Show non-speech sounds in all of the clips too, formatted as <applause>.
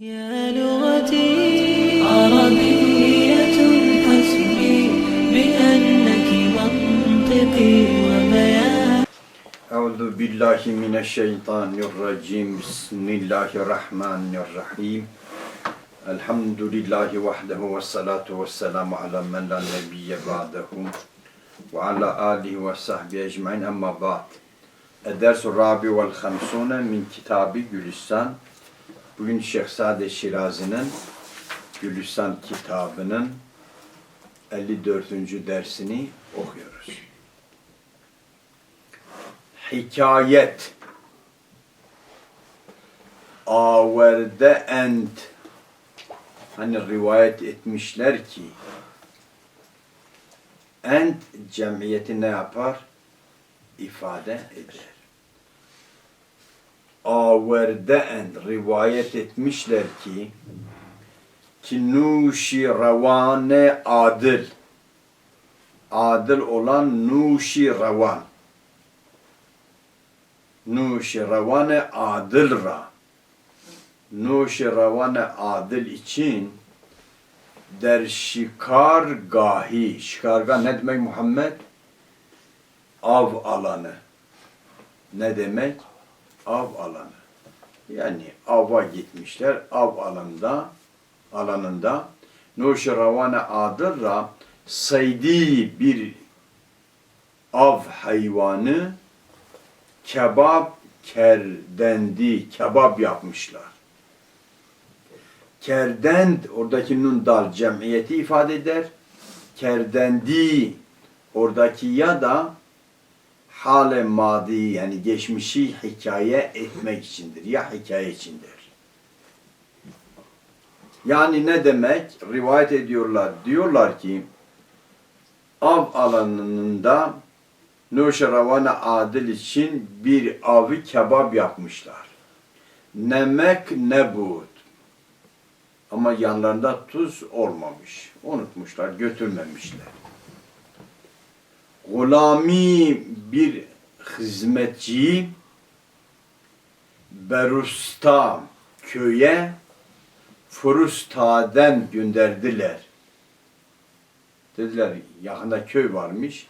يا لغتي عربية حسبي بأنك منطقي وبيان أعوذ بالله من الشيطان الرجيم بسم الله الرحمن الرحيم الحمد لله وحده والصلاة والسلام على من لا نبي بعده وعلى آله وصحبه أجمعين أما بعد الدرس الرابع والخمسون من كتاب Gülistan Bugün Şeyh Sade Şirazi'nin Gülistan kitabının 54. dersini okuyoruz. Hikayet Averde ent Hani rivayet etmişler ki ent cemiyeti ne yapar? ifade eder. Averde ent rivayet etmişler ki ki ravane adil adil olan nuşi ravan nuşi ravane adil için der şikar gahi şikarga ne demek Muhammed? Av alanı. Ne demek? Av alanı. Yani ava gitmişler. Av alanında alanında Nuşi ravane adil ra saydi bir av hayvanı kebap kerdendi, kebap yapmışlar. Kerdend, oradaki nun dal cemiyeti ifade eder. Kerdendi, oradaki ya da hale madi yani geçmişi hikaye etmek içindir. Ya hikaye içindir. Yani ne demek? Rivayet ediyorlar. Diyorlar ki av alanında Nuşeravana Adil için bir avı kebap yapmışlar. Nemek nebut. Ama yanlarında tuz olmamış. Unutmuşlar, götürmemişler. Gulami bir hizmetçi Berusta köye Furusta'den gönderdiler. Dediler yakında köy varmış.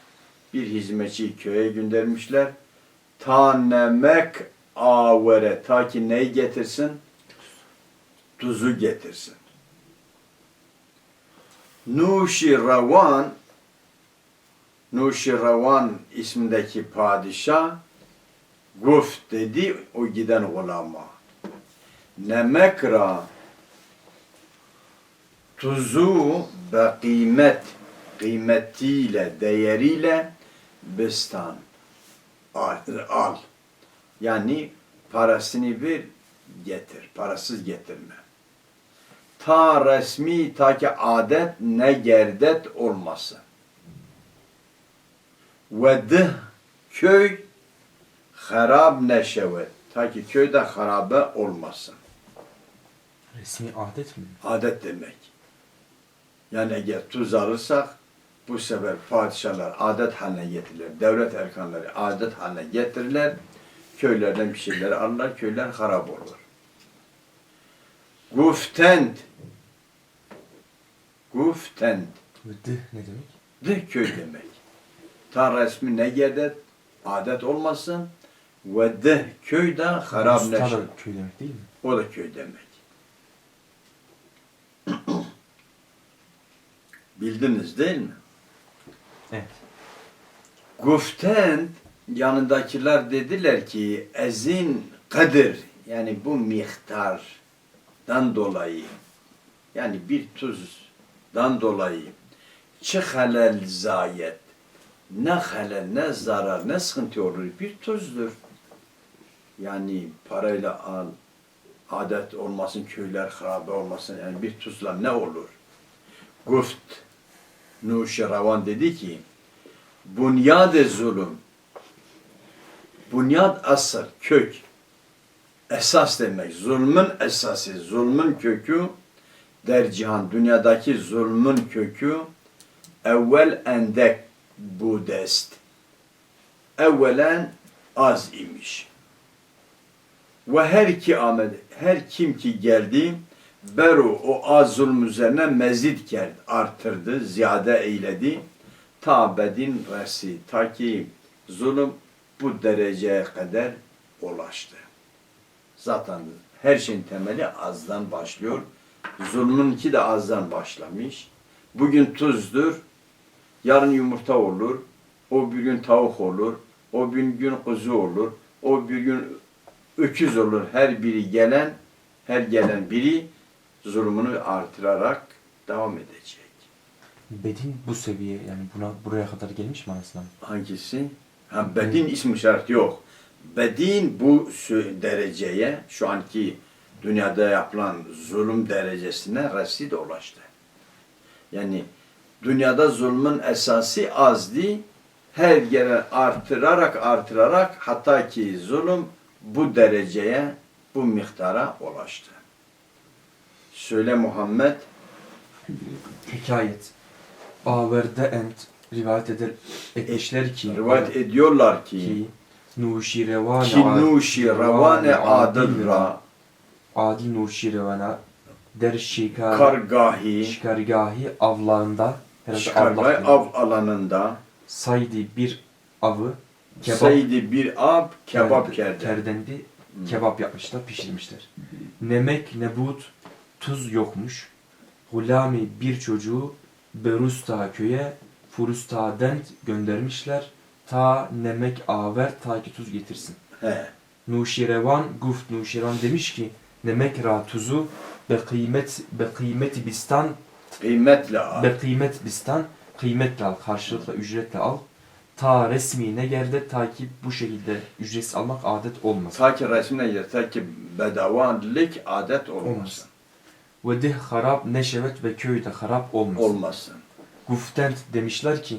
Bir hizmetçi köye göndermişler. Tanemek avere ta ki neyi getirsin? Tuzu getirsin. Nuşi Ravan Nuşi Ravan ismindeki padişah Guf dedi o giden ulama. Nemekra tuzu ve kıymet kıymetiyle, değeriyle bestan al, al. Yani parasını ver, getir. Parasız getirme. Ta resmi ta ki adet ne gerdet olmasın. Ve dıh köy harab neşevet. Ta ki köyde harabe olmasın. Resmi adet mi? Adet demek. Yani eğer tuz alırsak bu sefer padişahlar adet haline getirirler. Devlet erkanları adet haline getirirler. Köylerden bir şeyler alırlar. Köyler harap olur. Guftend Guftend Ve dı ne demek? de köy demek. Ta resmi ne gedet adet olmasın ve de köyde harap Usta da köy demek değil mi? O da köy demek. <clears throat> Bildiniz değil mi? Evet. Guften yanındakiler dediler ki ezin kadir yani bu miktardan dolayı yani bir tuzdan dolayı çık halel zayet ne halel ne zarar ne sıkıntı olur bir tuzdur. Yani parayla al adet olmasın köyler harabe olmasın yani bir tuzla ne olur? Guft Nuşiravan dedi ki bunyad zulüm bunyad asıl kök esas demek zulmün esası zulmün kökü der cihan dünyadaki zulmün kökü evvel endek budest evvelen az imiş. Ve her ki Ahmet, her kim ki geldi Beru o az zulm üzerine mezid kerd, artırdı, ziyade eyledi. Ta bedin resi, ta ki zulüm bu dereceye kadar ulaştı. Zaten her şeyin temeli azdan başlıyor. Zulmünki de azdan başlamış. Bugün tuzdur, yarın yumurta olur, o bir gün tavuk olur, o bir gün kuzu olur, o bir gün öküz olur. Her biri gelen, her gelen biri zulmünü artırarak devam edecek. Bedin bu seviye yani buna buraya kadar gelmiş mi Aleyhisselam? Hangisi? Ha, bedin ismi işareti yok. Bedin bu dereceye, şu anki dünyada yapılan zulüm derecesine resid ulaştı. Yani dünyada zulmün esası azdı. Her gelen artırarak artırarak hatta ki zulüm bu dereceye, bu miktara ulaştı. Söyle Muhammed, Hikayet. Averde ent rivayet eder etmişler ki rivayet ediyorlar ki, ki Nuşirevan ki nuşi ravane adil Nuşirevana der şikar kargahi şikargahı avlarında avlak av alanında saydı bir avı kebap saydı bir ab kebap kerd- kerdi. kerdendi kebap yapmışlar pişirmişler. Nemek nebut tuz yokmuş. Hulami bir çocuğu Berusta köye Furusta dent göndermişler. Ta nemek aver ta ki tuz getirsin. He. Nuşirevan guft Nuşirevan demiş ki nemek ra tuzu be kıymet be kıymeti bistan Kıymetle ab. be kıymet bistan kıymetle al karşılıkla ücretle al. Ta resmi ne geldi ta ki bu şekilde ücretsiz almak adet olmasın. Ta ki resmine yer, ta ki bedavanlık adet olmasın. Olmasın. Ve dih harap neşevet ve köyde harap olmasın. Olmasın. Guftent demişler ki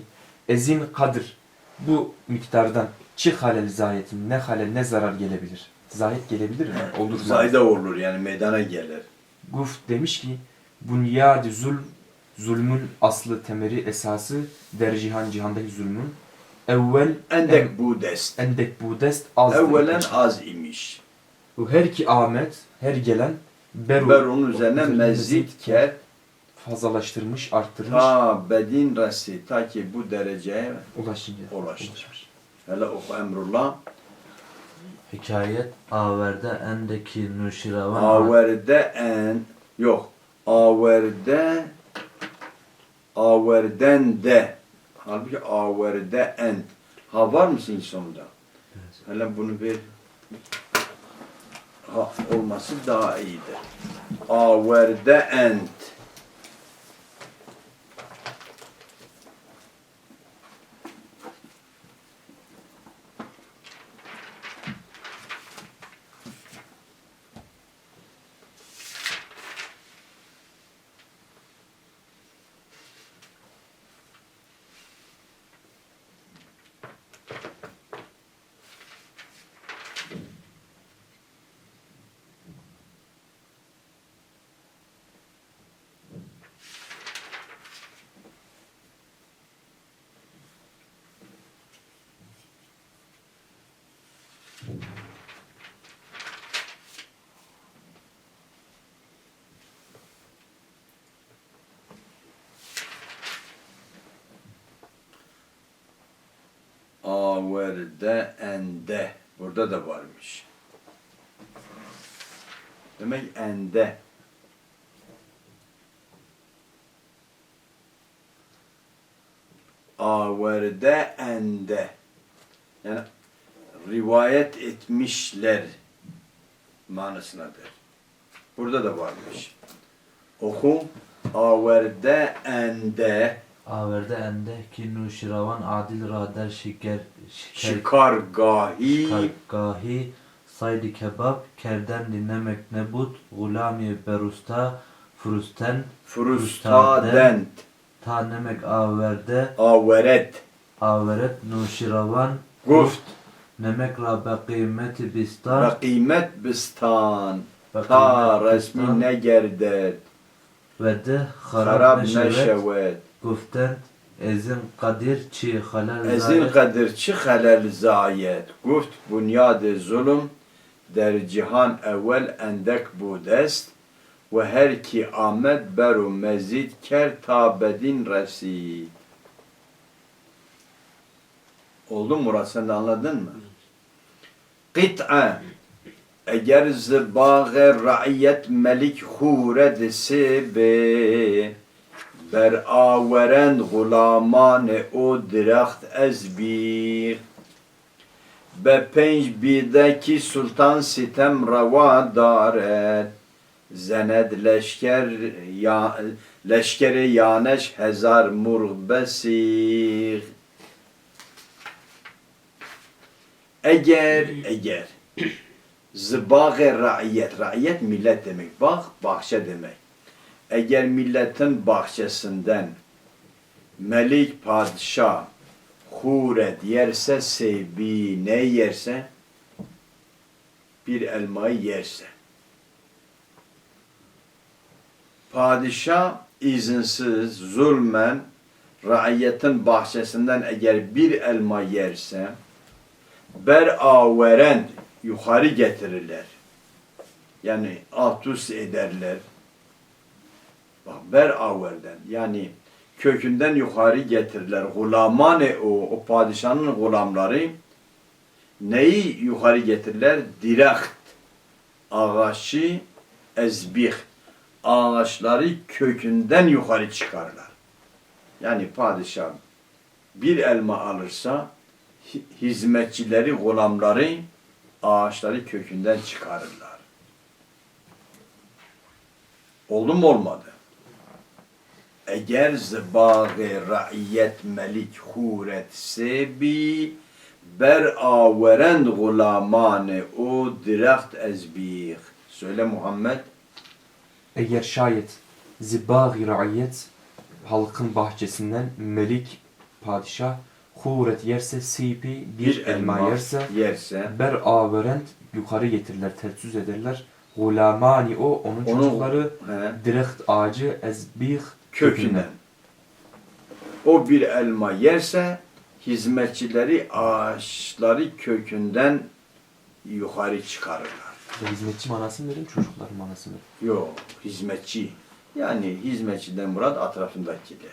ezin kadır bu miktardan çi halel zayiyetin ne halel ne zarar gelebilir. Zayit gelebilir mi? Olur mu? Zayda olur yani meydana gelir. Guft demiş ki bunyadi zulm zulmün aslı temeri esası der cihan cihandaki zulmün evvel Endek bu dest. endek bu dest az Evvelen az imiş. bu her ki Ahmet her gelen beru Ber onun üzerine mezid ker fazlalaştırmış arttırmış ta bedin resi ta ki bu dereceye ulaşınca ulaşmış. hele oku emrullah Hikayet Averde Endeki Nuşiravan Averde en yok. Averde averden de. Halbuki averde en. Ha var mısın sonunda? Hele bunu bir ha olması daha iyidir. Averde ent. Averde ende. Burada da varmış. Demek ende. Averde ende. Yani rivayet etmişler manasındadır. Burada da varmış. Oku. Averde ende. Averde Endeki Nuşiravan Adil Rader Şiker Şiker Şikargahi. Şikargahi Saydi Kebap Kerden Dinlemek Nebut Gulami Berusta Frusten Frustadent. Ta Nemek Averde Averet. Averet Nuşiravan Guft. Nemek Ra Bekimeti Bistan Ve kıymet bistan. Ta resmi ne gerdet. Ve de Harab Harab Neşevet şevet. Guften Ezin Kadir Çi Halal Ezin Zayet kadir çi halel zayet. Guft bunyad zulüm der cihan evvel endek bu dest. ve her ki Ahmet beru mezid ker tabedin resid. Oldu mu Murat sen de anladın mı? Kit'a eğer zibâge raiyet melik hure dese be ber averend gulamane o diraxt ez bir به پنج بیده کی سلطان ستم روا دارد زند لشکر یا لشکر یانش هزار مرغ بسیغ eğer eğer zıbağ raiyet raiyet millet demek bak bahçe demek eğer milletin bahçesinden melik padişah huret yerse sebi ne yerse bir elmayı yerse padişah izinsiz zulmen raiyetin bahçesinden eğer bir elma yerse ber averen yukarı getirirler. Yani altus ederler. Bak ber averden yani kökünden yukarı getirirler. Gulamane o, o padişahın gulamları neyi yukarı getirirler? Direkt ağaçı ezbih ağaçları kökünden yukarı çıkarlar. Yani padişah bir elma alırsa hi- hizmetçileri, gulamları ağaçları kökünden çıkarırlar. Oldu mu olmadı? Eğer zıbağı raiyet melik huret sebi ber averend gulamane o direkt ezbih. Söyle Muhammed. Eğer şayet raiyet halkın bahçesinden melik padişah huret yerse sipi bir, elma, yerse yerse ber averent yukarı getirirler, tertüz ederler. Gulamani o onun Onu- çocukları he, direkt ağacı ezbih kökünden. O bir elma yerse hizmetçileri ağaçları kökünden yukarı çıkarırlar. Hizmetçi manası mı çocuklar manası mı? Yok, hizmetçi. Yani hizmetçiden murat atrafındakiler.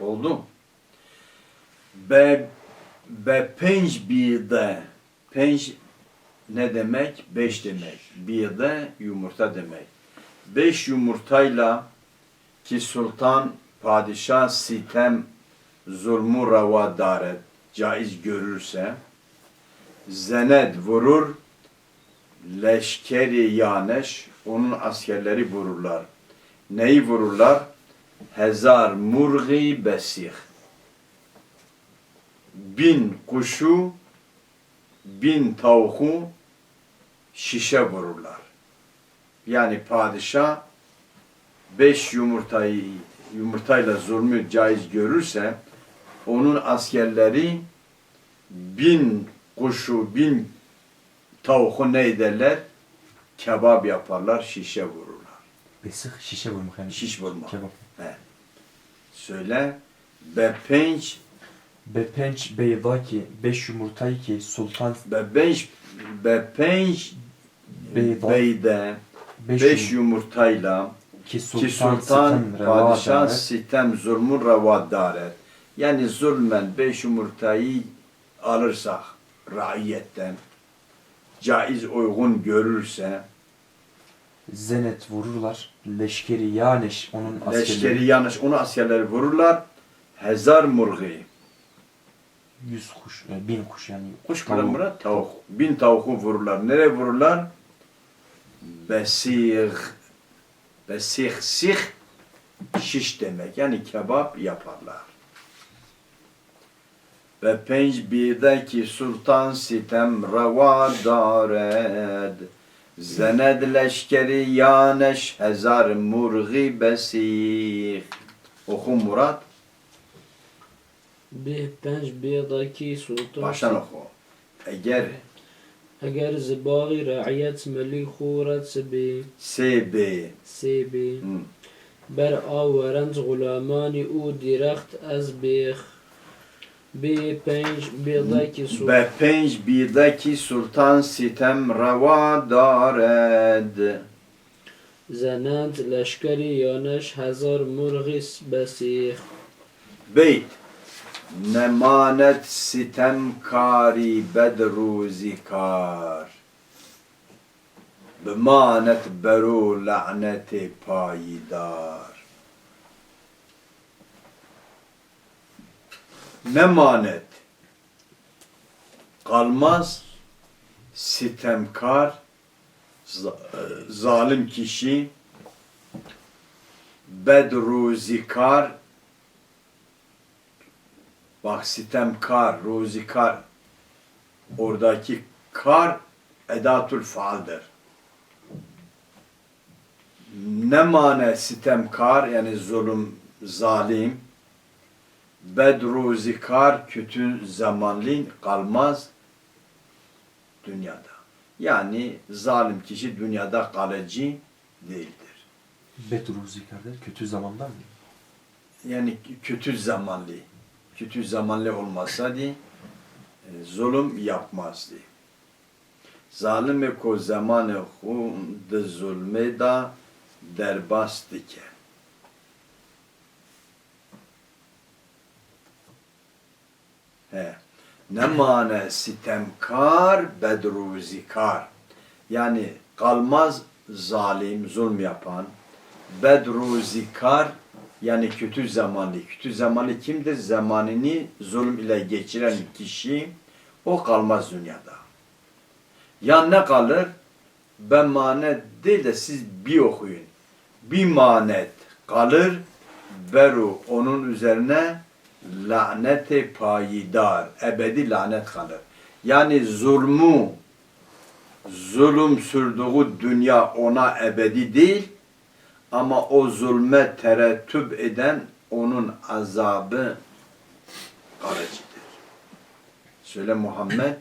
Oldu. Be, be penç bide. Penç ne demek? Beş demek. Bide yumurta demek. Beş yumurtayla ki sultan padişah sitem zulmü rava daret caiz görürse zened vurur leşkeri yaneş onun askerleri vururlar. Neyi vururlar? Hezar murgi besih. Bin kuşu, bin tavuğu şişe vururlar. Yani padişah beş yumurtayı yumurtayla zulmü caiz görürse onun askerleri bin kuşu bin tavuğu ne ederler? Kebap yaparlar, şişe vururlar. Besih şişe vurmak yani. Şiş vurmak. Kebap. Söyle. Bepenç, Bepenç beydaki beş yumurtayı ki sultan bebenç, bepenç Beyda. beyde beş, beş yum- yumurtayla ki ki sultan, sultan sitem padişah sitem zulmü reva daret. Yani zulmen beş yumurtayı alırsak raiyetten caiz uygun görürse Zenet vururlar. Leşkeri yaneş onun askerleri. leşkeri yanlış onu askerleri vururlar. Hezar murgi. Yüz kuş, e, bin kuş yani. Kuş Tavuk. kırımına tavuk. Bin tavuğu vururlar. Nereye vururlar? Besih. Besih sih. Şiş demek. Yani kebap yaparlar. Ve penç birdeki sultan sitem rava dared. Zened leşkeri yaneş hezar murgi besih. Oku Murat. به پنج بیاداکی سلطان Baştan oku. Eğer اگر زباغی رعیت ملی خورت سبی SB سبی Hı. ber averend gulamani û direkt ez bê bê pênc bêdekî sultan Be pênc bîrdekî sultan sitem reva dared. zenend leşkerî yaneş hezar murğî besîx Beyt nemanet sitemkari bedruzikar. Bemanet beru laneti payidar. Nemanet kalmaz sitemkar za- zalim kişi bedruzikar Bak sitemkar, ruzikar oradaki kar edatül faaldir. Ne mane sitemkar yani zulüm, zalim bedruzikar kötü zamanlin kalmaz dünyada. Yani zalim kişi dünyada kalıcı değildir. Bedruzi kardeş kötü zamandan mı? yani kötü zamanlı, kötü zamanlı olmasaydı e, zulüm yapmazdı. Zalim ko zamanı hund zulme da derbast dike. He. Ne mane sitemkar bedruzikar. Yani kalmaz zalim, zulm yapan, bedruzikar yani kötü zamanlı. Kötü zamanlı kimdir? Zamanını zulüm ile geçiren kişi o kalmaz dünyada. Ya ne kalır? Ben manet değil de siz bir okuyun. Bir manet kalır. Beru onun üzerine lanete payidar. Ebedi lanet kalır. Yani zulmü zulüm sürdüğü dünya ona ebedi değil ama o zulme terettüp eden onun azabı kalıcıdır. Söyle Muhammed.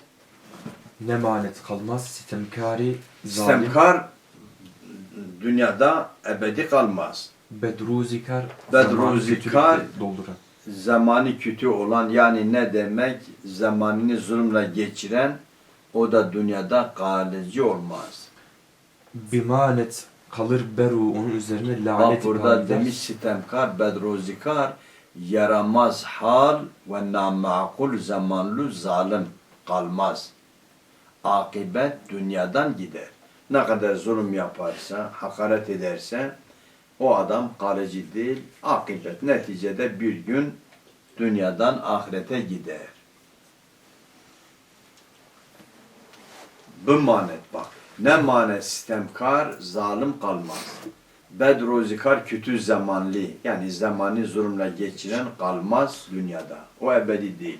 Ne manet kalmaz sitemkari zalim. Sistemkar dünyada ebedi kalmaz. Bedruzikar Bedruzikar- dolduran. Zamanı kötü olan yani ne demek? Zamanını zulümle geçiren o da dünyada kalıcı olmaz. Bimanet kalır beru onun üzerine Bak lanet burada demiş sitemkar, bedrozikar, yaramaz hal ve namakul zamanlı zalim kalmaz. Akibet dünyadan gider. Ne kadar zulüm yaparsa, hakaret ederse o adam kalıcı değil. Akibet neticede bir gün dünyadan ahirete gider. Bu manet bak. Ne manet sistemkar, zalim kalmaz. Bedrozikar kötü zamanlı. Yani zamanı zulümle geçiren kalmaz dünyada. O ebedi değil.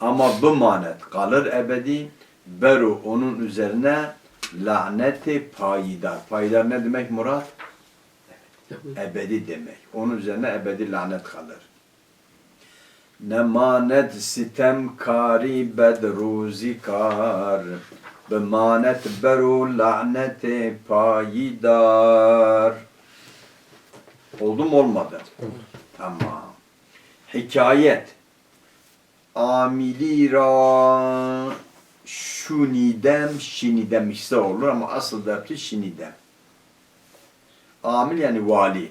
Ama bu manet kalır ebedi. Beru onun üzerine laneti payidar. Payidar ne demek Murat? Ebedi demek. Onun üzerine ebedi lanet kalır. Nemanet sitemkari bedruzikar Bemanet beru laneti payidar Oldu mu olmadı? Tamam. Hikayet Amilira şunidem şinidem işte olur ama asıl dertli şinidem. Amil yani vali.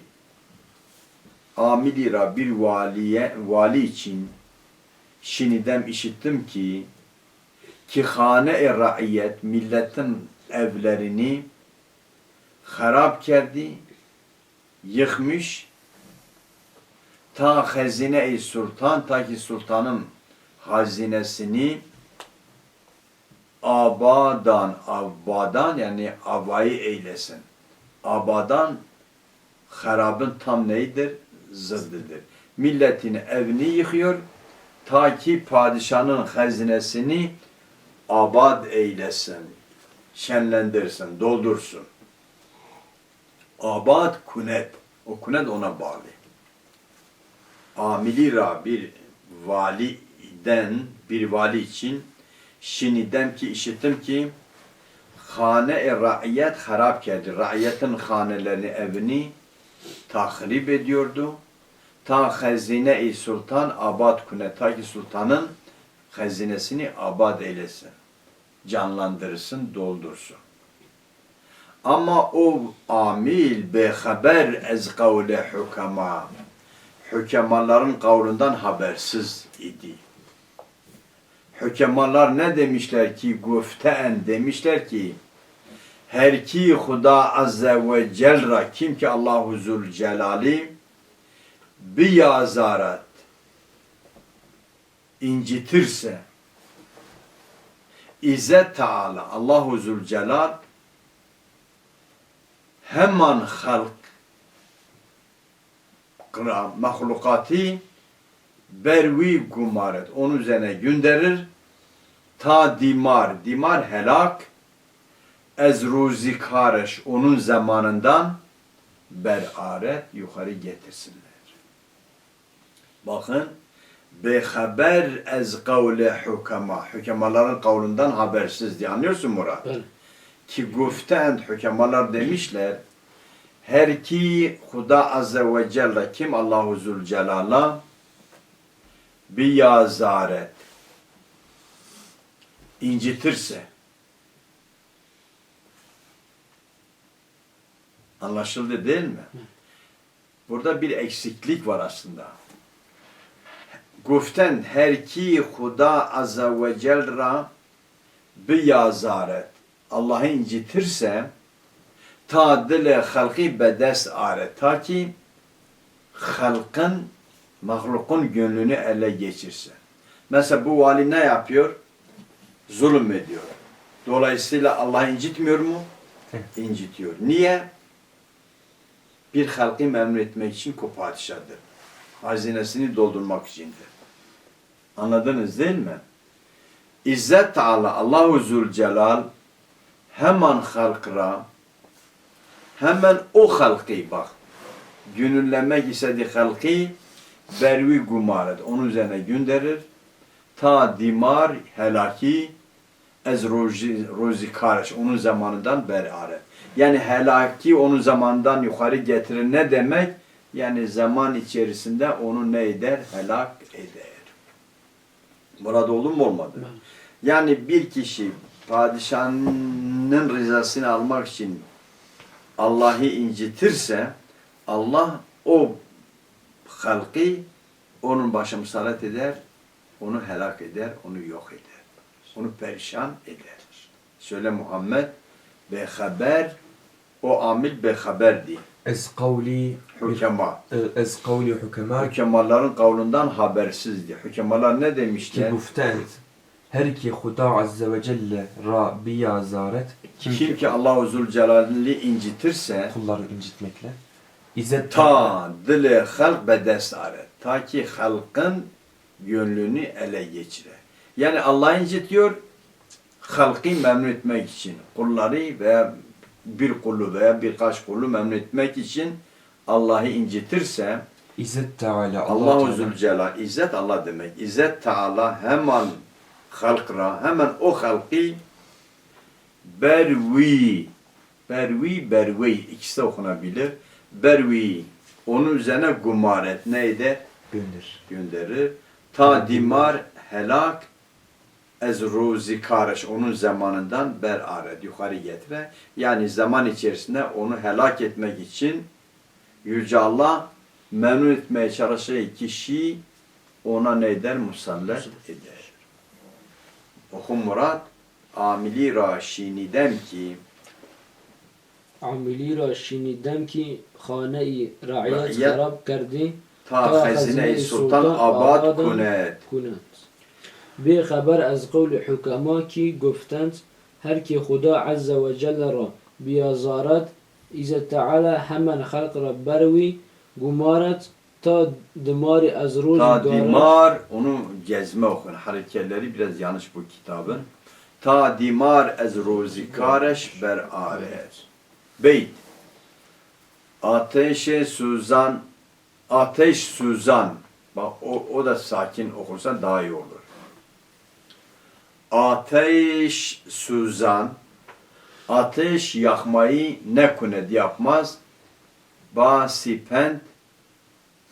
Amilira bir valiye, vali için şinidem işittim ki ki hane-i raiyet milletin evlerini harap kerdi, yıkmış ta hazine-i sultan ta ki sultanın hazinesini abadan abadan yani avayı eylesin. Abadan harabın tam neyidir? Zıddıdır. Milletin evini yıkıyor ta ki padişahın hazinesini abad eylesin, şenlendirsin, doldursun. Abad kunet, o kunet ona bağlı. Amilira bir validen, bir vali için şinidem ki işittim ki hane-i raiyet harap kerdi. Raiyetin hanelerini, evini tahrip ediyordu. Ta hazine-i sultan abad kune. Ta ki sultanın hazinesini abad eylesin. Canlandırsın, doldursun. Ama o amil be haber ez kavle hukama. Hükemaların kavlundan habersiz idi. Hükemalar ne demişler ki güften demişler ki her ki Huda Azze ve Celra kim ki Allahu Zülcelali bir yazaret incitirse İzzet Teala Allahu Zülcelal hemen halk kıra mahlukatı bervi gumaret onun üzerine gönderir. Ta dimar. Dimar helak. Ez ruzi kareş onun zamanından beraret yukarı getirsinler. Bakın be haber ez kavle hukama hükemaların kavlundan habersiz diye anlıyorsun Murat? Evet. Ki güftend hükemalar demişler her ki Huda Azze ve Celle kim Allahu Zülcelal'a bir yazaret incitirse anlaşıldı değil mi? Burada bir eksiklik var aslında. Ki Huda Azze ve Celle bir yazaret Allah'ı incitirse ta dile halkı bedest are ta ki halkın mahlukun gönlünü ele geçirse. Mesela bu vali ne yapıyor? Zulüm ediyor. Dolayısıyla Allah'ı incitmiyor mu? İncitiyor. Niye? Bir halkı memnun etmek için o padişahdır. Hazinesini doldurmak içindir. Anladınız değil mi? İzzet Teala Allahu Zülcelal hemen halkıra hemen o halkı bak gönüllemek istediği halkı bervi gumaret onun üzerine gönderir ta dimar helaki ez rozi, rozi karış onun zamanından beraber. Yani helaki onun zamandan yukarı getirir. Ne demek? Yani zaman içerisinde onu ne eder? Helak eder. Burada olur mu olmadı? Evet. Yani bir kişi padişahının rızasını almak için Allah'ı incitirse Allah o halkı onun başa musallat eder, onu helak eder, onu yok eder. Onu perişan eder. Söyle Muhammed be haber o amil be haberdi. Ez kavli Hükema. Ez kavli hukema Hükemaların kavlundan habersizdi. Hükemalar ne ki demişler? guftend her ki Huda Azze ve Celle ra bi yazaret kim, Kim ki ki Allahu Zülcelal'i incitirse kulları incitmekle İzzet ta dile halk bedest are. Ta ki halkın gönlünü ele geçire. Yani Allah incitiyor halkı memnun etmek için. Kulları veya bir kulu veya birkaç kulu memnun etmek için Allah'ı incitirse İzzet Teala Allahu Allah Teala Zülcelal İzzet Allah demek. İzzet Teala hemen halkra hemen o halkı bervi bervi bervi ikisi de okunabilir. Bervi onun üzerine gumaret neydi? gönder. Gönderir. Ta dimar helak ez ruzi kareş onun zamanından beraret yukarı getire. Yani zaman içerisinde onu helak etmek için Yüce Allah memnun etmeye çalışan kişi ona neyden musallat eder. Oku Murat Amili Raşini'den ki Amili Raşini'den ki hane-i ra'yat harap kerdi ta hazine-i sultan abad kunet. kunet. کند به خبر از قول حکما که گفتند هر کی خدا عز و جل را بیازارد ایزا تعالی همان خلق را بروی گمارد تا دمار از روز Ta گارد dimar onu gezme okun. Harekeleri biraz yanlış bu kitabın. Ta dimar ez rozi kareş ber aret. Beyt. Ateşe suzan ateş suzan. Bak o, o da sakin okursan daha iyi olur. Ateş suzan ateş yakmayı ne kunet yapmaz? Ba sipent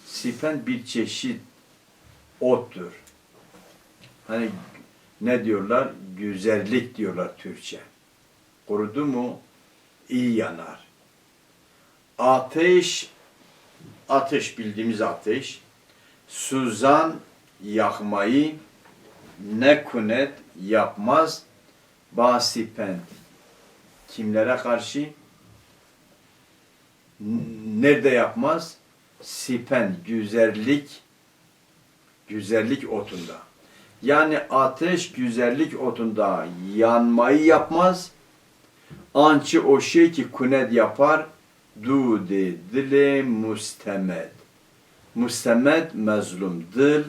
sipent bir çeşit ottur. Hani ne diyorlar? Güzellik diyorlar Türkçe. Kurudu mu iyi yanar. Ateş ateş bildiğimiz ateş suzan yakmayı ne kunet yapmaz. Basipent kimlere karşı? Nerede yapmaz? Sipen güzellik güzellik otunda. Yani ateş güzellik otunda yanmayı yapmaz. Ançı o şey ki kunet yapar. Du de dile mustemed. Mustemed mezlum dil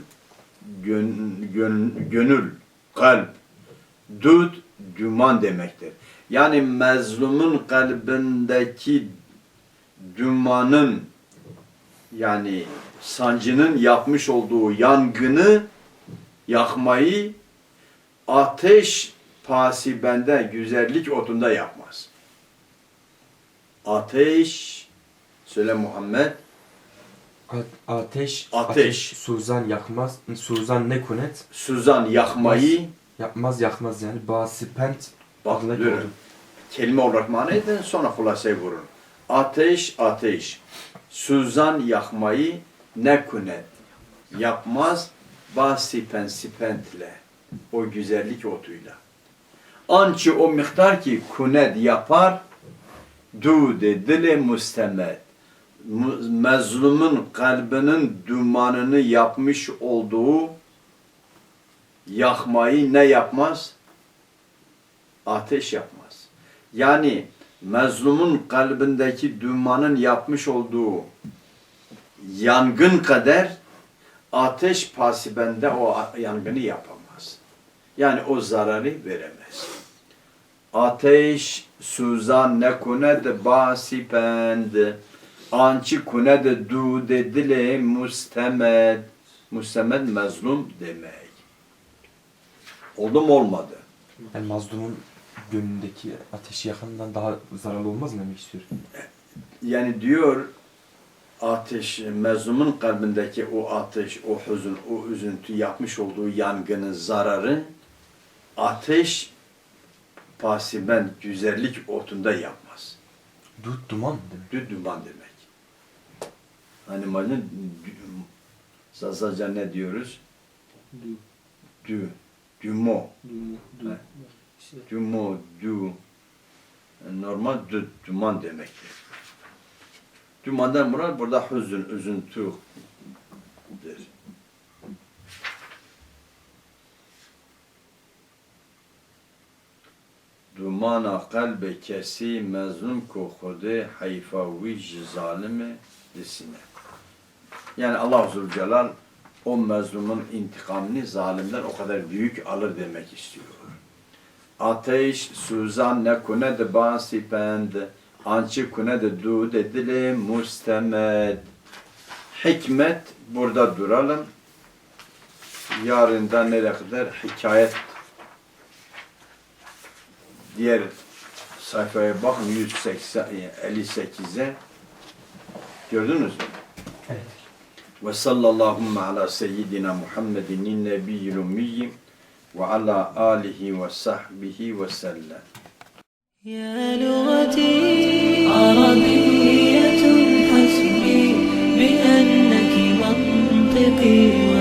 gön, gön- gönül kalp dud düman demektir. Yani mezlumun kalbindeki dümanın yani sancının yapmış olduğu yangını yakmayı ateş pasibende güzellik otunda yapmaz. Ateş söyle Muhammed A- Ateş, Ateş. suzan yakmaz, suzan ne kunet suzan yakmayı yapmaz yakmaz yani basipent bak durun. odun. kelime olarak mana edin sonra hulasayı vurun. Ateş ateş suzan yakmayı ne kunet yapmaz basipen sipentle o güzellik otuyla. Ançı o miktar ki kunet yapar dude dile mustemet Mu- mezlumun kalbinin dumanını yapmış olduğu yakmayı ne yapmaz? Ateş yapmaz. Yani mezlumun kalbindeki dumanın yapmış olduğu yangın kadar ateş pasibende o yangını yapamaz. Yani o zararı veremez. Ateş suzan ne kunet basipend ançı kunet du dile mustemed mustemed mezlum demek. Oldu mu olmadı? Yani mazlumun gönlündeki ateşi yakandan daha zararlı olmaz mı demek istiyor? Yani diyor ateş, mezlumun kalbindeki o ateş, o hüzün, o üzüntü yapmış olduğu yangının zararı ateş pasiben güzellik otunda yapmaz. Dut duman mı demek? Dü duman demek. Hani malın Zazaca ne diyoruz? Du, Dü, du, du. Evet. Dü. Yani Normal dü, duman demektir. Dumandan murat burada hüzün, üzüntüdür. Dumana kalbe kesi mezlum ko khude hayfavi zalime desine. Yani Allah Zülcelal o mezlumun intikamını zalimden o kadar büyük alır demek istiyor. Ateş suzan ne kune de basipend ançı kune de du de dile mustemed. Hikmet burada duralım. Yarından nereye kadar hikayet diğer sayfaya bakın 180 58'e gördünüz mü? Evet. وصلى اللهم على سيدنا محمد النبي الأمي وعلى آله وصحبه وسلم. يا لغتي عربية حسبي بأنك منطقي